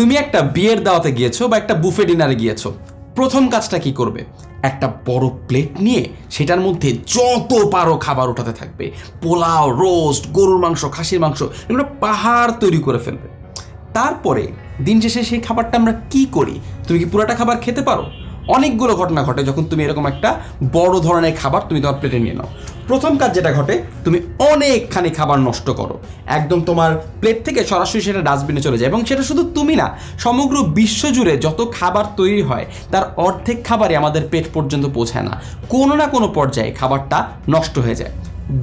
তুমি একটা বিয়ের দাওয়াতে গিয়েছো বা একটা বুফে ডিনারে গিয়েছো, প্রথম কাজটা কি করবে? একটা বড় প্লেট নিয়ে সেটার মধ্যে যত পারো খাবার উঠাতে থাকবে। পোলাও রোস্ট গরুর মাংস, খাসির মাংস, এগুলো পাহাড় তৈরি করে ফেলবে। তারপরে দিন শেষে সেই খাবারটা আমরা কি করি? তুমি কি পুরোটা খাবার খেতে পারো? অনেকগুলো ঘটনা ঘটে যখন তুমি এরকম একটা বড় ধরনের খাবার তুমি তোমার প্লেটে নিয়ে নাও। প্রথম কাজ যেটা ঘটে, তুমি অনেকখানি খাবার নষ্ট করো। একদম তোমার প্লেট থেকে সরাসরি সেটা ডাস্টবিনে চলে যায় এবং সেটা শুধু তুমি না, সমগ্র বিশ্ব জুড়ে যত খাবার তৈরি হয়, তার অর্ধেক খাবারই আমাদের পেট পর্যন্ত পৌঁছায় না। কোনো না কোনো পর্যায়ে খাবারটা নষ্ট হয়ে যায়।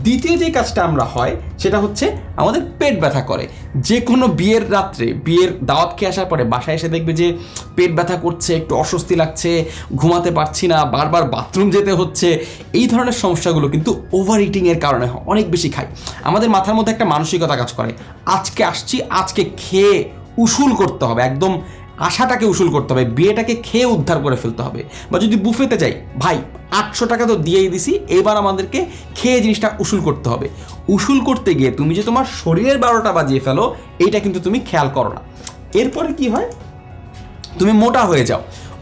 দ্বিতীয় যে কাজটা আমরা হয়, সেটা হচ্ছে আমাদের পেট ব্যথা করে। যে কোনো বিয়ের রাত্রে, বিয়ের দাওয়াত খেয়ে আসার পরে বাসায় এসে দেখবে যে পেট ব্যথা করছে, একটু অস্বস্তি লাগছে, ঘুমাতে পারছি না, বারবার বাথরুম যেতে হচ্ছে, এই ধরনের সমস্যাগুলো কিন্তু ওভার ইটিংয়ের কারণে অনেক বেশি খাই আমাদের মাথার মধ্যে একটা মানসিকতা কাজ করে, আজকে আসছি, আজকে খেয়ে উসুল করতে হবে, একদম আশাটাকে উসুল করতে হবে, বিয়েটাকে খেয়ে উদ্ধার করে ফেলতে হবে। বা যদি বুফেতে যাই, ভাই, আটশো টাকা তো দিয়েই দিছি, এবার আমাদেরকে খেয়ে জিনিসটা উসুল করতে হবে। উসুল করতে গিয়ে তুমি যে তোমার শরীরের বারোটা বাজিয়ে ফেলো এইটা কিন্তু তুমি খেয়াল করো না। এরপরে কি হয়? তুমি মোটা হয়ে যাও।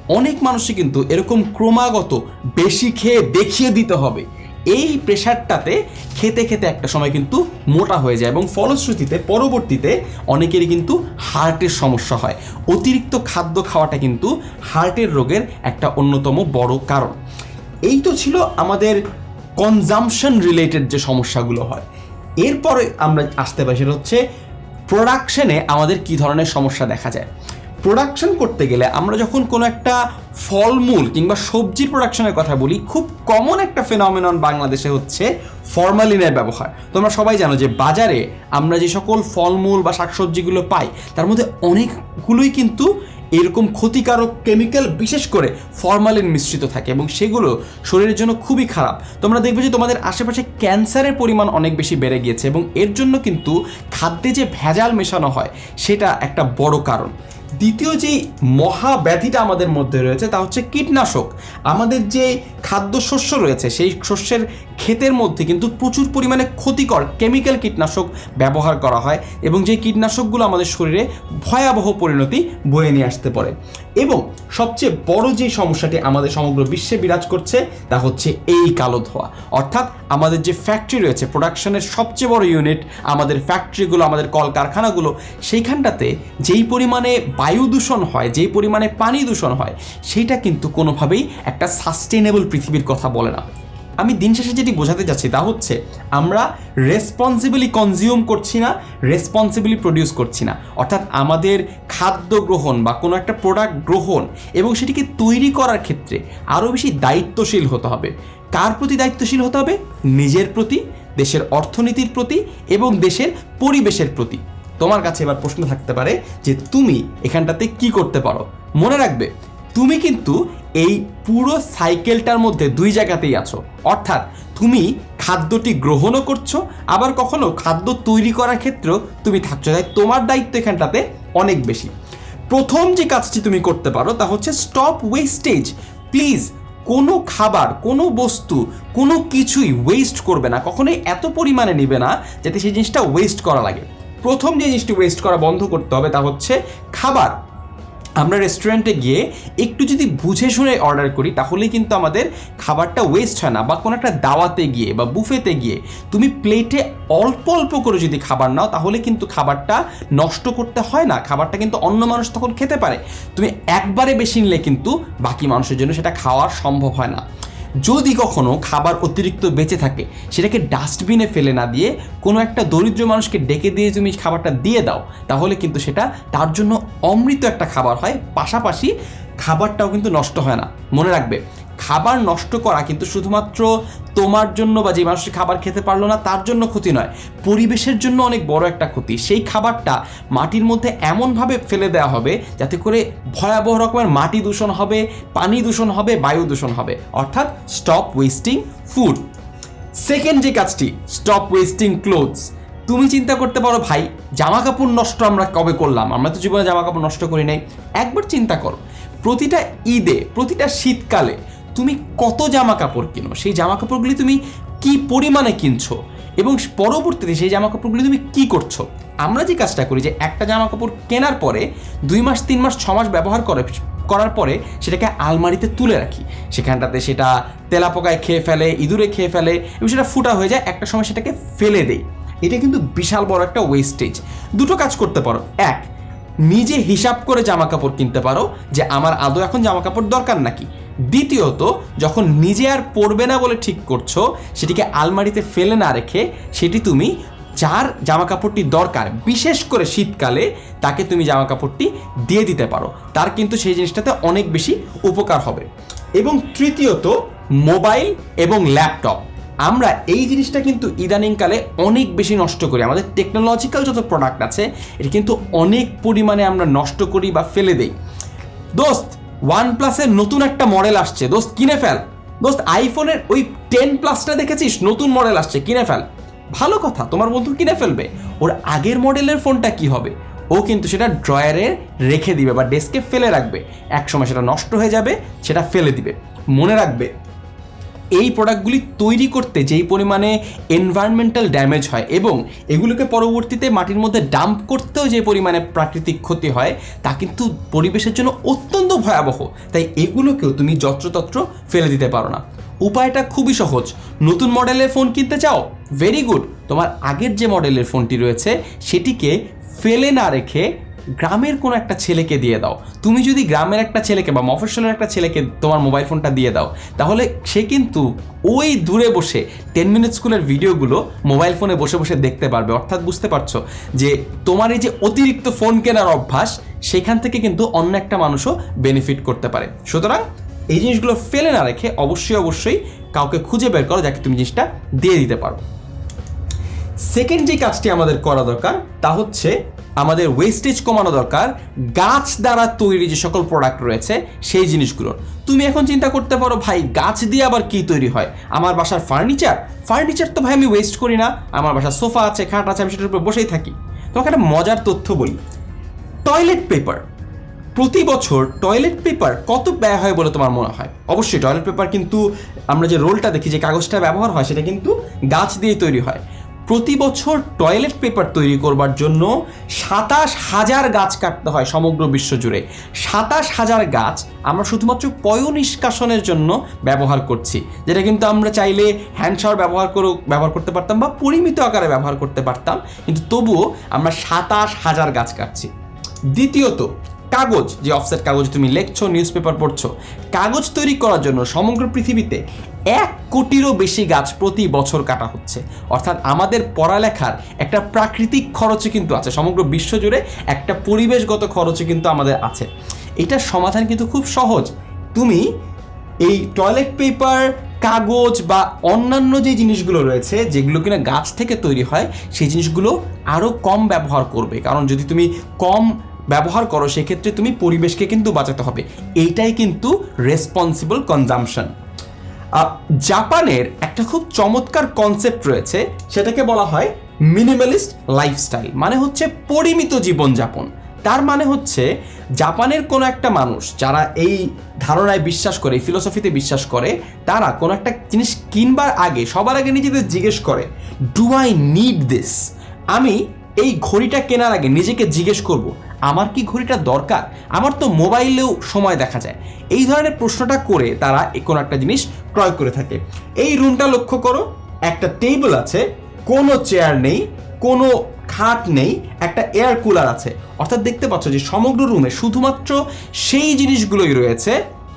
অনেক মানুষই কিন্তু এরকম ক্রমাগত বেশি খেয়ে দেখিয়ে দিতে হবে। এই প্রেশারটাতে খেতে খেতে একটা সময় কিন্তু মোটা হয়ে যায় এবং ফলশ্রুতিতে, পরবর্তীতে অনেকেরই কিন্তু হার্টের সমস্যা হয়। অতিরিক্ত খাদ্য খাওয়াটা কিন্তু হার্টের রোগের একটা অন্যতম বড় কারণ। এই তো ছিল আমাদের কনজামশন রিলেটেড যে সমস্যাগুলো হয়। এরপরে আমরা আসতে পারি, সেটা হচ্ছে প্রোডাকশনে আমাদের কি ধরনের সমস্যা দেখা যায়। প্রোডাকশন করতে গেলে আমরা যখন কোনো একটা ফলমূল কিংবা সবজি প্রোডাকশনের কথা বলি, খুব কমন একটা ফেনমিনন বাংলাদেশে হচ্ছে ফরমালিনের ব্যবহার। তোমরা সবাই জানো যে বাজারে আমরা যে সকল ফলমূল বা শাকসবজিগুলো পাই, তার মধ্যে অনেকগুলোই কিন্তু এরকম ক্ষতিকারক কেমিক্যাল বিশেষ করে ফরমালিন মিশ্রিত থাকে এবং সেগুলো শরীরের জন্য খুবই খারাপ। তোমরা দেখবে যে তোমাদের আশেপাশে ক্যান্সারের পরিমাণ অনেক বেশি বেড়ে গিয়েছে এবং এর জন্য কিন্তু খাদ্যে যে ভেজাল মেশানো হয়, সেটা একটা বড় কারণ। দ্বিতীয় যে মহাব্যাধিটা আমাদের মধ্যে রয়েছে তা হচ্ছে কীটনাশক। আমাদের যে খাদ্যশস্য রয়েছে সেই শস্যের ক্ষেতের মধ্যে কিন্তু প্রচুর পরিমাণে ক্ষতিকর কেমিক্যাল কীটনাশক ব্যবহার করা হয় এবং যে কীটনাশকগুলো আমাদের শরীরে ভয়াবহ পরিণতি বয়ে নিয়ে আসতে পারে। এবং সবচেয়ে বড় যে সমস্যাটি আমাদের সমগ্র বিশ্বে বিরাজ করছে তা হচ্ছে এই কালো ধোয়া। অর্থাৎ আমাদের যে ফ্যাক্টরি রয়েছে প্রোডাকশনের সবচেয়ে বড় ইউনিট আমাদের ফ্যাক্টরিগুলো আমাদের কলকারখানাগুলো, সেইখানটাতে যেই পরিমাণে বায়ু দূষণ হয়, যে পরিমাণে পানি দূষণ হয় সেইটা কিন্তু কোনোভাবেই একটা সাস্টেনেবল পৃথিবীর কথা বলে না। আমি দিন শেষে যেটি বোঝাতে যাচ্ছি তা হচ্ছে, আমরা রেসপন্সিবলি কনজিউম করছি না রেসপন্সিবলি প্রডিউস করছি না। অর্থাৎ আমাদের খাদ্য গ্রহণ বা কোনো একটা প্রোডাক্ট গ্রহণ এবং সেটিকে তৈরি করার ক্ষেত্রে আরও বেশি দায়িত্বশীল হতে হবে। কার প্রতি দায়িত্বশীল হতে হবে? নিজের প্রতি, দেশের অর্থনীতির প্রতি এবং দেশের পরিবেশের প্রতি। তোমার কাছে এবার প্রশ্ন থাকতে পারে যে তুমি এখানটাতে কি করতে পারো? মনে রাখবে, তুমি কিন্তু এই পুরো সাইকেলটার মধ্যে দুই জায়গাতেই আছো। অর্থাৎ তুমি খাদ্যটি গ্রহণও করছ, আবার কখনো খাদ্য তৈরি করার ক্ষেত্রেও তুমি থাকছো। তাই তোমার দায়িত্ব এখানটাতে অনেক বেশি। প্রথম যে কাজটি তুমি করতে পারো তা হচ্ছে স্টপ ওয়েস্টেজ প্লিজ কোনো খাবার, কোনো বস্তু, কোনো কিছুই ওয়েস্ট করবে না। কখনোই এত পরিমাণে নেবে না যাতে সেই জিনিসটা ওয়েস্ট করা লাগে। প্রথম যে জিনিসটি ওয়েস্ট করা বন্ধ করতে হবে তা হচ্ছে খাবার। আমরা রেস্টুরেন্টে গিয়ে একটু যদি বুঝে শুনে অর্ডার করি, তাহলেই কিন্তু আমাদের খাবারটা ওয়েস্ট হয় না। বা কোনো একটা দাওয়াতে গিয়ে বা বুফেতে গিয়ে তুমি প্লেটে অল্প অল্প করে যদি খাবার নাও, তাহলে কিন্তু খাবারটা নষ্ট করতে হয় না। খাবারটা কিন্তু অন্য মানুষ তখন খেতে পারে। তুমি একবারে বেশি নিলে কিন্তু বাকি মানুষের জন্য সেটা খাওয়া সম্ভব হয় না। যদি কখনো খাবার অতিরিক্ত বেঁচে থাকে, সেটাকে ডাস্টবিনে ফেলে না দিয়ে কোনো একটা দরিদ্র মানুষকে ডেকে দিয়ে তুমি খাবারটা দিয়ে দাও, তাহলে কিন্তু সেটা তার জন্য অমৃত একটা খাবার হয়। পাশাপাশি খাবারটাও কিন্তু নষ্ট হয় না। মনে রাখবে খাবার নষ্ট করা কিন্তু শুধুমাত্র তোমার জন্য বা যে মানুষটি খাবার খেতে পারল না, তার জন্য ক্ষতি নয়, পরিবেশের জন্য অনেক বড় একটা ক্ষতি। সেই খাবারটা মাটির মধ্যে এমনভাবে ফেলে দেওয়া হবে যাতে করে ভয়াবহ রকমের মাটি দূষণ হবে, পানি দূষণ হবে, বায়ু দূষণ হবে। অর্থাৎ স্টপ ওয়েস্টিং ফুড সেকেন্ড যে কাজটি স্টপ ওয়েস্টিং ক্লোথস তুমি চিন্তা করতে পারো, ভাই জামা কাপড় নষ্ট আমরা কবে করলাম? আমরা তো জীবনে জামা কাপড় নষ্ট করি নাই। একবার চিন্তা করো, প্রতিটা ঈদে, প্রতিটা শীতকালে তুমি কত জামা কাপড় কিনো? সেই জামা কাপড়গুলি তুমি কি পরিমাণে কিনছো? এবং পরবর্তীতে সেই জামা কাপড়গুলি তুমি কী করছ? আমরা যে কাজটা করি যে একটা জামা কাপড় কেনার পরে, দুই মাস, তিন মাস, ছ মাস ব্যবহার করে, করার পরে সেটাকে আলমারিতে তুলে রাখি। সেখানটাতে সেটা তেলাপোকায় খেয়ে ফেলে, ইঁদুরে খেয়ে ফেলে এবং সেটা ফুটা হয়ে যায়, একটা সময় সেটাকে ফেলে দেই। এটা কিন্তু বিশাল বড় একটা ওয়েস্টেজ দুটো কাজ করতে পারো। এক, নিজে হিসাব করে জামা কাপড় কিনতে পারো যে আমার আদৌ এখন জামা কাপড় দরকার নাকি। দ্বিতীয়ত, যখন নিজে আর পরবে না বলে ঠিক করছ, সেটিকে আলমারিতে ফেলে না রেখে সেটি তুমি যার জামা কাপড়টি দরকার, বিশেষ করে শীতকালে, তাকে তুমি জামা কাপড়টি দিয়ে দিতে পারো। তার কিন্তু সেই জিনিসটাতে অনেক বেশি উপকার হবে। এবং তৃতীয়ত, মোবাইল এবং ল্যাপটপ। আমরা এই জিনিসটা কিন্তু ইদানিংকালে অনেক বেশি নষ্ট করি। আমাদের টেকনোলজিক্যাল যত প্রোডাক্ট আছে, এটা কিন্তু অনেক পরিমাণে আমরা নষ্ট করি বা ফেলে দেই। দোস্ত ওয়ান প্লাসের নতুন একটা মডেল আসছে। দোস্ত, কিনে ফেল। দোস্ত আইফোনের ওই টেন প্লাসটা দেখেছিস? নতুন মডেল আসছে, কিনে ফেল। ভালো কথা, তোমার বন্ধু কিনে ফেলবে। ওর আগের মডেলের ফোনটা কি হবে? ও কিন্তু সেটা ড্রয়ারে রেখে দিবে বা ডেস্কে ফেলে রাখবে। একসময় সেটা নষ্ট হয়ে যাবে, সেটা ফেলে দিবে। মনে রাখবে এই প্রোডাক্টগুলি তৈরি করতে যেই পরিমাণে এনভায়রনমেন্টাল ড্যামেজ হয় এবং এগুলোকে পরবর্তীতে মাটির মধ্যে ডাম্প করতেও যে পরিমাণে প্রাকৃতিক ক্ষতি হয়, তা কিন্তু পরিবেশের জন্য অত্যন্ত ভয়াবহ। তাই এগুলোকেও তুমি যত্রতত্র ফেলে দিতে পারো না। উপায়টা খুবই সহজ। নতুন মডেলের ফোন কিনতে চাও? ভেরি গুড তোমার আগের যে মডেলের ফোনটি রয়েছে, সেটিকে ফেলে না রেখে গ্রামের কোনো একটা ছেলেকে দিয়ে দাও। তুমি যদি গ্রামের একটা ছেলেকে বা মফস্বলের একটা ছেলেকে তোমার মোবাইল ফোনটা দিয়ে দাও, তাহলে সে কিন্তু ওই দূরে বসে টেন মিনিট স্কুলের ভিডিওগুলো মোবাইল ফোনে বসে বসে দেখতে পারবে। অর্থাৎ বুঝতে পারছ যে তোমার এই যে অতিরিক্ত ফোন কেনার অভ্যাস, সেখান থেকে কিন্তু অন্য একটা মানুষও বেনিফিট করতে পারে। সুতরাং এই জিনিসগুলো ফেলে না রেখে অবশ্যই অবশ্যই কাউকে খুঁজে বের করো যাকে তুমি জিনিসটা দিয়ে দিতে পারো। সেকেন্ড যে কাজটি আমাদের করা দরকার, তা হচ্ছে আমাদের ওয়েস্টেজ কমানো দরকার, গাছ দ্বারা তৈরি যে সকল প্রোডাক্ট রয়েছে, সেই জিনিসগুলোর তুমি এখন চিন্তা করতে পারো, ভাই, গাছ দিয়ে আবার কি তৈরি হয়? আমার বাসার ফার্নিচার ফার্নিচার তো ভাই আমি ওয়েস্ট করি না। আমার বাসার সোফা আছে, খাট আছে, আমি সেটার উপর বসেই থাকি। তোমাকে একটা মজার তথ্য বলি। টয়লেট পেপার প্রতি বছর টয়লেট পেপার কত ব্যয় হয় বলে তোমার মনে হয়? অবশ্যই টয়লেট পেপার কিন্তু আমরা যে রোলটা দেখি, যে কাগজটা ব্যবহার হয়, সেটা কিন্তু গাছ দিয়েই তৈরি হয়। প্রতি বছর টয়লেট পেপার তৈরি করবার জন্য সাতাশ হাজার গাছ কাটতে হয় সমগ্র বিশ্ব জুড়ে। সাতাশ হাজার গাছ আমরা শুধুমাত্র পয় নিষ্কাশনের জন্য ব্যবহার করছি, যেটা কিন্তু আমরা চাইলে হ্যান্ড শাওয়ার ব্যবহার করে, ব্যবহার করতে পারতাম বা পরিমিত আকারে ব্যবহার করতে পারতাম, কিন্তু তবুও আমরা সাতাশ হাজার গাছ কাটছি। দ্বিতীয়ত, কাগজ, যে অফসেট কাগজ তুমি লেখছো নিউজ পেপার পড়ছো, কাগজ তৈরি করার জন্য সমগ্র পৃথিবীতে এক কোটিরও বেশি গাছ প্রতি বছর কাটা হচ্ছে। অর্থাৎ আমাদের পড়ালেখার একটা প্রাকৃতিক খরচও কিন্তু আছে। সমগ্র বিশ্ব জুড়ে একটা পরিবেশগত খরচও কিন্তু আমাদের আছে। এটার সমাধান কিন্তু খুব সহজ। তুমি এই টয়লেট পেপার কাগজ বা অন্যান্য যে জিনিসগুলো রয়েছে, যেগুলো কিনা গাছ থেকে তৈরি হয়, সেই জিনিসগুলো আরও কম ব্যবহার করবে। কারণ যদি তুমি কম ব্যবহার করো, সেক্ষেত্রে তুমি পরিবেশকে কিন্তু বাঁচাতে হবে। এইটাই কিন্তু রেসপন্সিবল কনজামশন জাপানের একটা খুব চমৎকার কনসেপ্ট রয়েছে, সেটাকে বলা হয় মিনিমালিস্ট লাইফস্টাইল মানে হচ্ছে পরিমিত জীবনযাপন। তার মানে হচ্ছে জাপানের কোনো একটা মানুষ যারা এই ধারণায় বিশ্বাস করে ফিলোসফিতে বিশ্বাস করে, তারা কোনো একটা জিনিস কিনবার আগে, সবার আগে নিজেদের জিজ্ঞেস করে ডু আই নিড দিস আমি এই ঘড়িটা কেনার আগে নিজেকে জিজ্ঞেস করব, আমার কি ঘড়িটা দরকার? আমার তো মোবাইলেও সময় দেখা যায়। এই ধরনের প্রশ্নটা করে তারা কোনো একটা জিনিস ক্রয় করে থাকে। এই রুমটা লক্ষ্য করো, একটা টেবিল আছে, কোনো চেয়ার নেই, কোনো খাট নেই, একটা এয়ার কুলার আছে। অর্থাৎ দেখতে পাচ্ছ যে সমগ্র রুমে শুধুমাত্র সেই জিনিসগুলোই রয়েছে,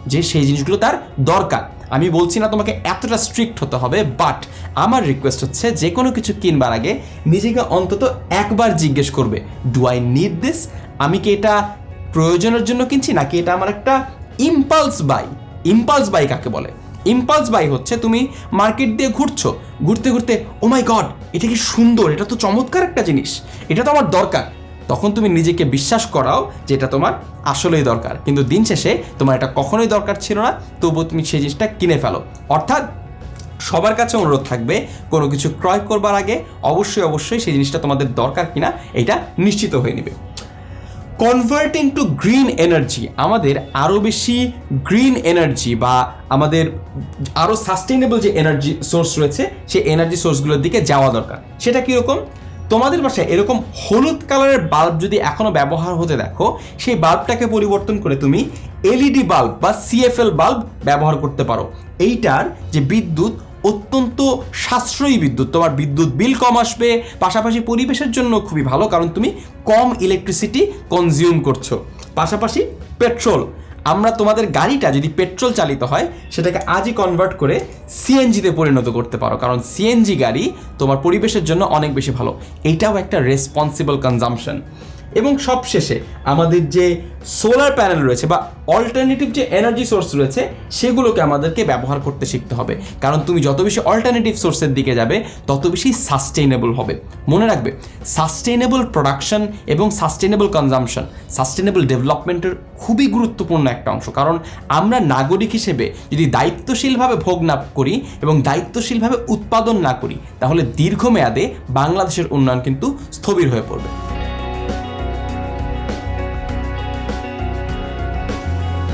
যে সেই জিনিসগুলো তার দরকার। আমি বলছি না তোমাকে এতটা স্ট্রিক্ট হতে হবে বাট আমার রিকোয়েস্ট হচ্ছে যে কোনো কিছু কিনবার আগে নিজেকে অন্তত একবার জিজ্ঞেস করবে ডু আই নিড দিস আমি কি এটা প্রয়োজনের জন্য কিনছি, নাকি এটা আমার একটা ইম্পালস বাই ইম্পালস বাই কাকে বলে? ইম্পালস বাই হচ্ছে তুমি মার্কেট দিয়ে ঘুরছো, ঘুরতে ঘুরতে ও মাই গড এটা কি সুন্দর, এটা তো চমৎকার একটা জিনিস, এটা তো আমার দরকার। তখন তুমি নিজেকে বিশ্বাস করাও যে এটা তোমার আসলেই দরকার। কিন্তু দিন শেষে তোমার এটা কখনোই দরকার ছিল না, তবুও তুমি সেই জিনিসটা কিনে ফেলো। অর্থাৎ সবার কাছে অনুরোধ থাকবে, কোনো কিছু ক্রয় করবার আগে অবশ্যই অবশ্যই সেই জিনিসটা তোমাদের দরকার কিনা এটা নিশ্চিত হয়ে নেবে। কনভার্টিং টু গ্রিন এনার্জি আমাদের আরও বেশি গ্রিন এনার্জি বা আমাদের আরও সাস্টেইনেবল যে এনার্জি সোর্স রয়েছে, সেই এনার্জি সোর্সগুলোর দিকে যাওয়া দরকার। সেটা কীরকম? তোমাদের বাসায় এরকম হলুদ কালারের বাল্ব যদি এখনও ব্যবহার হতে দেখো, সেই বাল্বটাকে পরিবর্তন করে তুমি এলইডি বাল্ব বা সিএফএল বাল্ব ব্যবহার করতে পারো। এইটার যে বিদ্যুৎ অত্যন্ত সাশ্রয়ী বিদ্যুৎ, তোমার বিদ্যুৎ বিল কম আসবে, পাশাপাশি পরিবেশের জন্য খুবই ভালো, কারণ তুমি কম ইলেকট্রিসিটি কনজিউম করছ। পাশাপাশি পেট্রোল আমরা তোমাদের গাড়িটা যদি পেট্রোল চালিত হয়, সেটাকে আজই কনভার্ট করে সিএনজিতে পরিণত করতে পারো। কারণ সিএনজি গাড়ি তোমার পরিবেশের জন্য অনেক বেশি ভালো। এটাও একটা রেসপন্সিবল কনজামশন এবং সবশেষে আমাদের যে সোলার প্যানেল রয়েছে বা অল্টারনেটিভ যে এনার্জি সোর্স রয়েছে, সেগুলোকে আমাদেরকে ব্যবহার করতে শিখতে হবে। কারণ তুমি যত বেশি অল্টারনেটিভ সোর্সের দিকে যাবে, তত বেশি সাস্টেইনেবল হবে। মনে রাখবে সাস্টেইনেবল প্রোডাকশন এবং সাস্টেইনেবল কনজামশন সাস্টেইনেবল ডেভেলপমেন্টের খুবই গুরুত্বপূর্ণ একটা অংশ। কারণ আমরা নাগরিক হিসেবে যদি দায়িত্বশীলভাবে ভোগ না করি এবং দায়িত্বশীলভাবে উৎপাদন না করি, তাহলে দীর্ঘমেয়াদে বাংলাদেশের উন্নয়ন কিন্তু স্থবির হয়ে পড়বে।